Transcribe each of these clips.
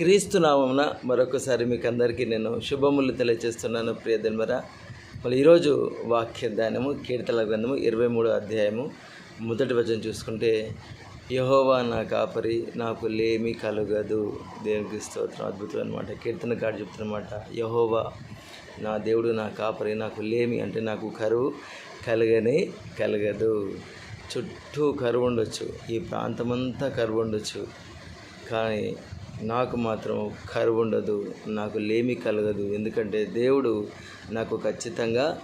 క్రీస్తు నామమున మరొకసారి మీకు అందరికీ నేను శుభములు తెలియజేస్తున్నాను ప్రియదన్మర మళ్ళీ ఈరోజు వాక్య ధ్యానము కీర్తల గ్రంథము ఇరవై మూడో అధ్యాయము మొదటి వచనం చూసుకుంటే యహోవా నా కాపరి నాకు లేమి కలుగదు. దేవునికి స్తోత్రం అద్భుతం అనమాట కీర్తన కాడు చెప్తున్నమాట యహోవా నా దేవుడు నా కాపరి నాకు లేమి అంటే నాకు కరువు కలగని కలగదు. చుట్టూ కరువు ఉండొచ్చు ఈ ప్రాంతమంతా కరువు ఉండొచ్చు కానీ నాకు మాత్రం కరువు ఉండదు నాకు లేమి కలగదు. ఎందుకంటే దేవుడు నాకు ఖచ్చితంగా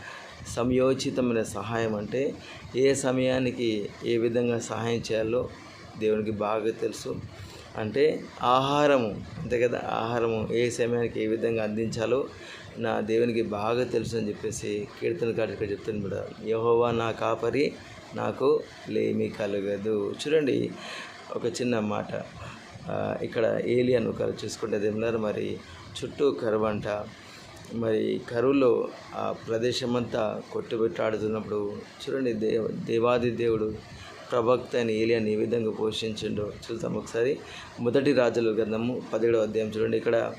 సమయోచితమైన సహాయం అంటే ఏ సమయానికి ఏ విధంగా సహాయం చేయాలో దేవునికి బాగా తెలుసు. అంటే ఆహారము అంతే కదా? ఆహారము ఏ సమయానికి ఏ విధంగా అందించాలో నా దేవునికి బాగా తెలుసు అని చెప్పేసి కీర్తన కాడు చెప్తాను కూడా యహోవా నా కాపరి నాకు లేమి కలగదు. చూడండి ఒక చిన్న మాట. ఇక్కడ ఏలియన్ ఒక చూసుకుంటే ఏమన్నారు మరి చుట్టూ కరువు అంట మరి కరువులో ఆ ప్రదేశం అంతా కొట్టుబెట్టాడుతున్నప్పుడు చూడండి దేవ దేవాది దేవుడు ప్రభక్త అని ఏలియాని ఏ విధంగా పోషించిండో చూద్దాం ఒకసారి. మొదటి రాజుల గ్రంథము పదిహేడవ అధ్యాయం చూడండి. ఇక్కడ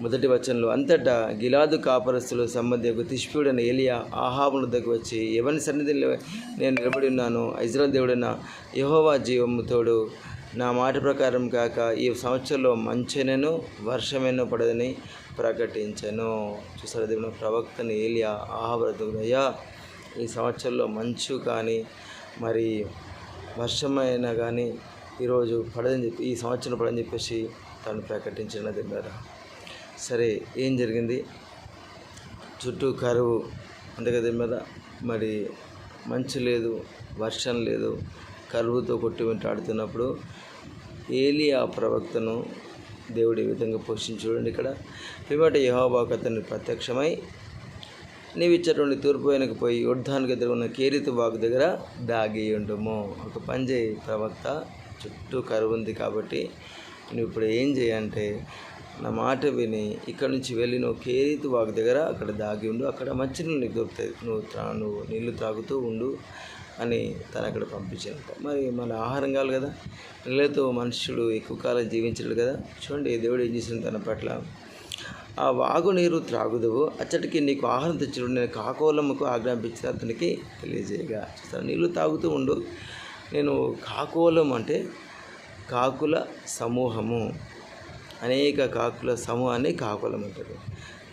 మొదటి వచనంలో అంతటా గిలాదు కాపరస్తులు సంబంధి తిష్పుడైన ఏలియా ఆహాబుల దగ్గర వచ్చి ఎవరి సన్నిధిలో నేను నిలబడి ఉన్నాను ఇజ్రాయల్ దేవుడైన యహోవా జీవముతోడు నా మాట ప్రకారం కాక ఈ సంవత్సరంలో మంచినను వర్షమేనో పడదని ప్రకటించను. చూసారా దేవుని ప్రవక్తను ఏలియా ఆహాబుల ఈ సంవత్సరంలో మంచు కానీ మరి వర్షమైనా కానీ ఈరోజు పడదని చెప్పి ఈ సంవత్సరం పడని చెప్పేసి తను ప్రకటించిన దగ్గర సరే ఏం జరిగింది? చుట్టూ కరువు. అంతే కదా మీద మరి మంచు లేదు వర్షం లేదు కరువుతో కొట్టి వెంటాడుతున్నప్పుడు ఏలియా ప్రవక్తను దేవుడు ఈ విధంగా పోషించి చూడండి ఇక్కడ. పిమ్మట యహోబాకు అతన్ని ప్రత్యక్షమై నీవు ఇచ్చేటువంటి తూర్పు వెనక పోయి యుద్ధానికి ఎదురు ఉన్న కేరితు బాగు దగ్గర దాగి ఉండము. ఒక పని చేయి ప్రవక్త చుట్టూ కరువు ఉంది కాబట్టి నువ్వు ఇప్పుడు ఏం చేయంటే నా మాట విని ఇక్కడ నుంచి వెళ్ళి నువ్వు కేరీతు వాగు దగ్గర అక్కడ దాగి ఉండు. అక్కడ మంచి నీళ్ళు నీకు దొరుకుతాయి. నువ్వు త్రా నువ్వు నీళ్ళు త్రాగుతూ ఉండు అని తను అక్కడ పంపించాను మరి మన ఆహారం కావాలి కదా. నీళ్ళతో మనుషుడు ఎక్కువ కాలం జీవించడు కదా. చూడండి దేవుడు ఏం చేసిన తన పట్ల. ఆ వాగు నీరు త్రాగుదువు. అచ్చటికి నీకు ఆహారం తెచ్చుడు. నేను కాకోలముకు ఆజ్ఞాపించిన అతనికి తెలియజేయగా. చూస్తాను నీళ్ళు తాగుతూ ఉండు. నేను కాకోలం అంటే కాకుల సమూహము. అనేక కాకుల సమూహాన్ని కాకులం అంటారు.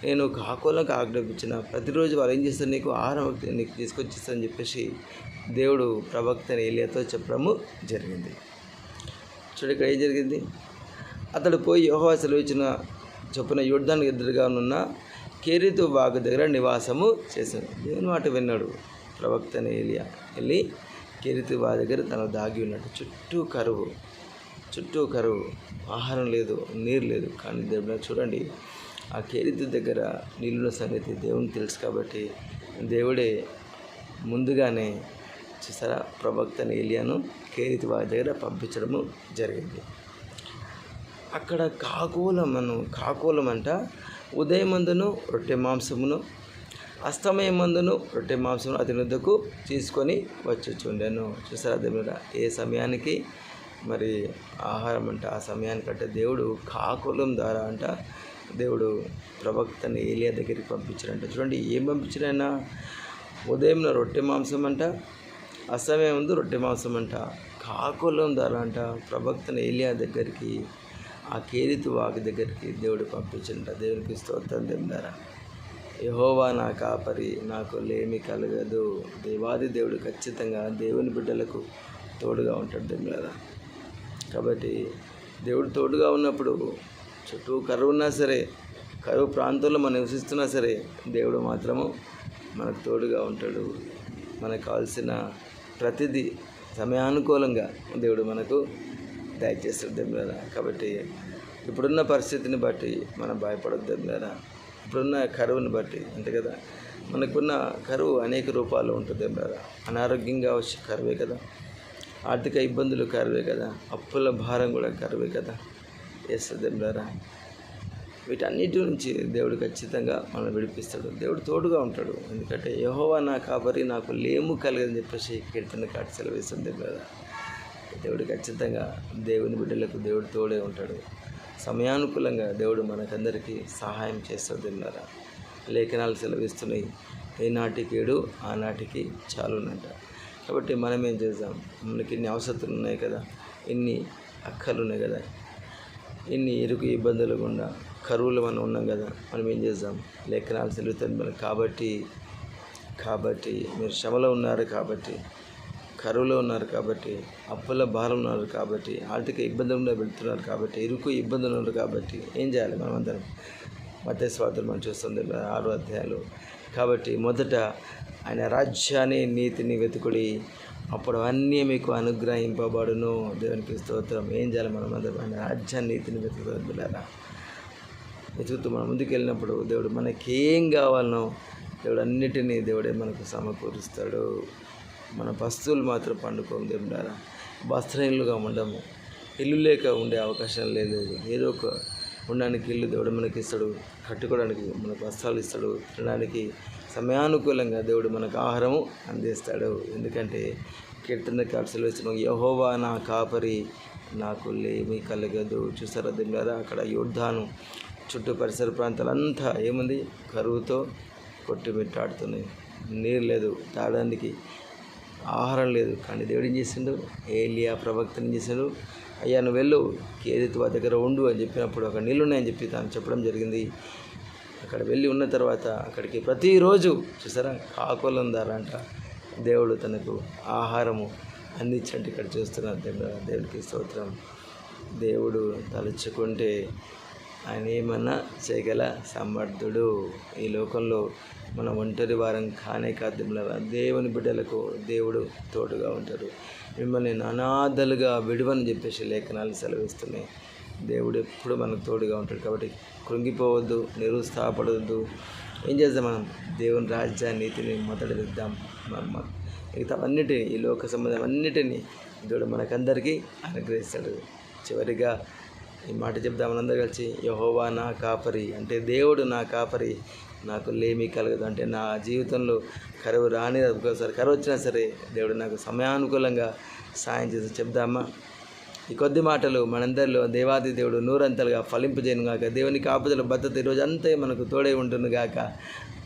నేను కాకులకు ఆజ్ఞాపించిన ప్రతిరోజు వాళ్ళు ఏం చేస్తారు? నీకు ఆహారం నీకు తీసుకొచ్చిస్తారని చెప్పేసి దేవుడు ప్రవక్త ఏలియాతో చెప్పడము జరిగింది. చూడు ఇక్కడ ఏం జరిగింది? అతడు పోయి యోహవా సెలవిచ్చిన చొప్పున యుద్ధానికి ఎదురుగా ఉన్న కేరితు బాగు దగ్గర నివాసము చేశాడు దేవుని మాట విన్నాడు ప్రవక్త ఏలియా. వెళ్ళి కేరితు బాగు దగ్గర తను దాగి ఉన్నాడు చుట్టూ కరువు. చుట్టూ కరువు. ఆహారం లేదు నీరు లేదు. కానీ దేవుడు చూడండి. ఆ కేరితు దగ్గర నీళ్ళున్న సంగతి దేవునికి తెలుసు కాబట్టి దేవుడే ముందుగానే చూసారా ప్రభక్తని ఏలియాను కేరితి వారి దగ్గర పంపించడము జరిగింది. అక్కడ కాకోలమను కాకోలమంట ఉదయమందును రొట్టె మాంసమును అస్తమయమందును రొట్టె మాంసమును అతని వద్దకు తీసుకొని వచ్చుచుండెను. చూసారా దేవుడ ఏ సమయానికి మరి ఆహారం అంట ఆ సమయానికి అంటే దేవుడు కాకులం ద్వారా అంట దేవుడు ప్రవక్తని ఏలియా దగ్గరికి పంపించారంట చూడండి ఏం పంపించారైనా ఉదయం రొట్టె మాంసం అంట అస్తమయం ముందు రొట్టె మాంసం అంట కాకులం ద్వారా అంట ప్రవక్తని ఏలియా దగ్గరికి ఆ కేరితు వాకి దగ్గరికి దేవుడు పంపించంట దేవునికి స్తోత్రం దేవుడారా. యహోవా నా కాపరి నాకు లేమి కలగదు. దేవాది దేవుడు ఖచ్చితంగా దేవుని బిడ్డలకు తోడుగా ఉంటాడు దేవుడారా. కాబట్టి దేవుడు తోడుగా ఉన్నప్పుడు చుట్టూ కరువు ఉన్నా సరే కరువు ప్రాంతంలో మనం నివసిస్తున్నా సరే దేవుడు మాత్రము మనకు తోడుగా ఉంటాడు. మనకు కావాల్సిన ప్రతిదీ సమయానుకూలంగా దేవుడు మనకు దయచేస్తాడు దేవులారా కాబట్టి ఇప్పుడున్న పరిస్థితిని బట్టి మనం భయపడొద్దు దేవులారా ఇప్పుడున్న కరువుని బట్టి అంతే కదా? మనకున్న కరువు అనేక రూపాలు ఉంటుంది దేవులారా అనారోగ్యంగా వచ్చే కరువే కదా? ఆర్థిక ఇబ్బందులు కరువే కదా అప్పుల భారం కూడా కరువే కదా. వేస్తుంది వీటన్నిటి నుంచి దేవుడు ఖచ్చితంగా మనం విడిపిస్తాడు. దేవుడు తోడుగా ఉంటాడు. ఎందుకంటే యహోవా నా కాబరి నాకు లేము కలగదని చెప్పేసి కీర్తన కాటి సెలవిస్తుంది కదా దేవుడు ఖచ్చితంగా దేవుని బిడ్డలకు దేవుడు తోడే ఉంటాడు. సమయానుకూలంగా దేవుడు మనకందరికీ సహాయం చేస్తుంది లేఖనాలు సెలవిస్తున్నాయి. ఏనాటికేడు ఆనాటికి చాలునంట. కాబట్టి మనం ఏం చేద్దాం? మనకి ఇన్ని అవసరాలు ఉన్నాయి కదా ఇన్ని అక్కలు ఉన్నాయి కదా ఇన్ని ఇరుకు ఇబ్బందులు గుండా కరువులు మనం ఉన్నాం కదా మనం ఏం చేద్దాం? లేఖనాలు సెలవుతుంది మనకి కాబట్టి కాబట్టి మీరు శ్రమలో ఉన్నారు కాబట్టి కరువులో ఉన్నారు కాబట్టి అప్పుల భారం ఉన్నారు కాబట్టి ఆర్థిక ఇబ్బందుల్లో వెళ్తున్నారు కాబట్టి ఇరుకు ఇబ్బందులు ఉన్నారు కాబట్టి ఏం చేయాలి మనం అందరం మధ్య స్వార్థలు మనం చూస్తుంది ఆరు అధ్యాయాలు. కాబట్టి మొదట ఆయన రాజ్యాన్ని నీతిని వెతుకుడి. అప్పుడు అన్నీ మీకు అనుగ్రహింపబడును. దేవునికి స్తోత్రం. ఏం చేయాలి మనం అందరం? ఆయన రాజ్యాన్ని నీతిని వెతుకుతుందిలారా వెతుకుతూ మనం ముందుకెళ్ళినప్పుడు దేవుడు మనకేం కావాలనో దేవుడు అన్నిటినీ దేవుడే మనకు సమకూరుస్తాడు. మన వస్తువులు మాత్రం పండుకోము దేవుడారా వస్త్రహీనులుగా ఉండము. ఇల్లు లేక ఉండే అవకాశం లేదు. ఏదో ఒక ఉండడానికి ఇల్లు దేవుడు మనకి ఇస్తాడు కట్టుకోవడానికి మనకు వస్త్రాలు ఇస్తాడు తినడానికి సమయానుకూలంగా దేవుడు మనకు ఆహారము అందిస్తాడు. ఎందుకంటే కీర్తన కాల్సలు వచ్చిన యహోవా నా కాపరి నాకు లేమి కలగదు. చూసారా దేవుడారా అక్కడ యోద్ధాను చుట్టూ పరిసర ప్రాంతాలంతా ఏముంది? కరువుతో కొట్టుమిట్టాడుతున్నాయి. నీరు లేదు. తాగడానికి ఆహారం లేదు. కానీ దేవుడు ఏం చేసిండు? ఏలియా ప్రవక్తని చేశాడు? అయ్యా నువ్వు వెళ్ళు. కేదిత్వ దగ్గర ఉండు అని చెప్పినప్పుడు అక్కడ నీళ్ళున్నాయని చెప్పి తాను చెప్పడం జరిగింది. అక్కడ వెళ్ళి ఉన్న తర్వాత అక్కడికి ప్రతిరోజు చూసారా? కాకులం దారంట దేవుడు తనకు ఆహారము అందించండి ఇక్కడ చూస్తున్నారు. దేవుడు దేవుడికి స్తోత్రం. దేవుడు తలుచుకుంటే ఆయన ఏమన్నా చేయగల సమర్థుడు ఈ లోకంలో. మన ఒంటరి వారం కానే కాద్యంలో దేవుని బిడ్డలకు దేవుడు తోడుగా ఉంటాడు. మిమ్మల్ని అనాథలుగా విడువని చెప్పేసి లేఖనాలు సెలవిస్తున్నాయి. దేవుడు ఎప్పుడు మనకు తోడుగా ఉంటాడు కాబట్టి కృంగిపోవద్దు నిరుత్సాహపడవద్దు. ఏం చేద్దాం మనం? దేవుని రాజ్యాన్ని నీతిని మొదలుద్దాం మిగతా అన్నిటినీ ఈ లోక సంబంధం అన్నిటినీ దేవుడు మనకందరికీ అనుగ్రహిస్తాడు. చివరిగా ఈ మాట చెప్దాం మనందరూ కలిసి యహోవా నా కాపరి అంటే దేవుడు నా కాపరి. నాకు లేమి కలగదు అంటే నా జీవితంలో కరువు రాని ఒక్కోసారి కరువు వచ్చినా సరే దేవుడు నాకు సమయానుకూలంగా సాయం చేసి చెప్దామా ఈ కొద్ది మాటలు మనందరిలో దేవాది దేవుడు నూరంతలుగా ఫలింపజేయను గాక. దేవుని కాపుదల భద్రత ఈరోజు అంతే మనకు తోడై ఉంటుంది గాక.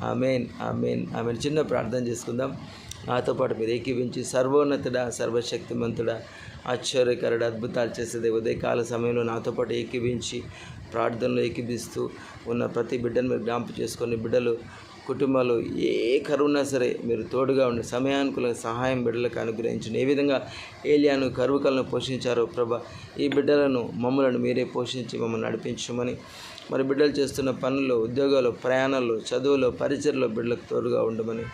Amen amen amen. చిన్న ప్రార్థన చేసుకుందాం. నాతో పాటు మీరు ఏకీవించి సర్వోన్నతుడా సర్వశక్తిమంతుడా ఆశ్చర్యకరుడు అద్భుతాలు చేసేది ఉదయకాల సమయంలో నాతో పాటు ఏకీభించి ప్రార్థనలో ఏకీభిస్తూ ఉన్న ప్రతి బిడ్డను మీరు జ్ఞాపకం చేసుకొని బిడ్డలు కుటుంబాలు ఏ కరువున్నా సరే మీరు తోడుగా ఉండి సమయానుకూల సహాయం బిడ్డలకు అనుగ్రహించండి. ఏ విధంగా ఏలియాను కరువుకలను పోషించారో ప్రభ ఈ బిడ్డలను మమ్మలను మీరే పోషించి మమ్మల్ని నడిపించమని. మరి బిడ్డలు చేస్తున్న పనుల్లో ఉద్యోగాలు ప్రయాణాల్లో చదువులో పరిచయలో బిడ్డలకు తోడుగా ఉండమని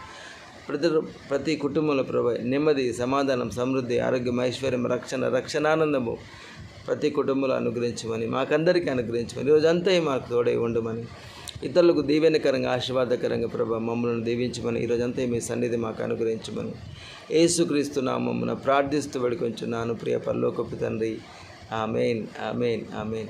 ప్రతి ప్రతి కుటుంబంలో ప్రభు నెమ్మది సమాధానం సమృద్ధి ఆరోగ్యం ఐశ్వర్యం రక్షణ రక్షణానందము ప్రతి కుటుంబంలో అనుగ్రహించమని మాకందరికీ అనుగ్రహించమని రోజంతా మాకు తోడై ఉండమని ఇతరులకు దీవెనకరంగా ఆశీర్వాదకరంగా ప్రభా మమ్మల్ని దీవించమని ఈరోజంతా మీ సన్నిధి మాకు అనుగ్రహించమని ఏసుక్రీస్తు నామమున ప్రార్థిస్తూ వేడుకొంచున్నాను. ప్రియ పరలోకపు తండ్రి ఆమెన్ ఆమెన్ ఆమెన్.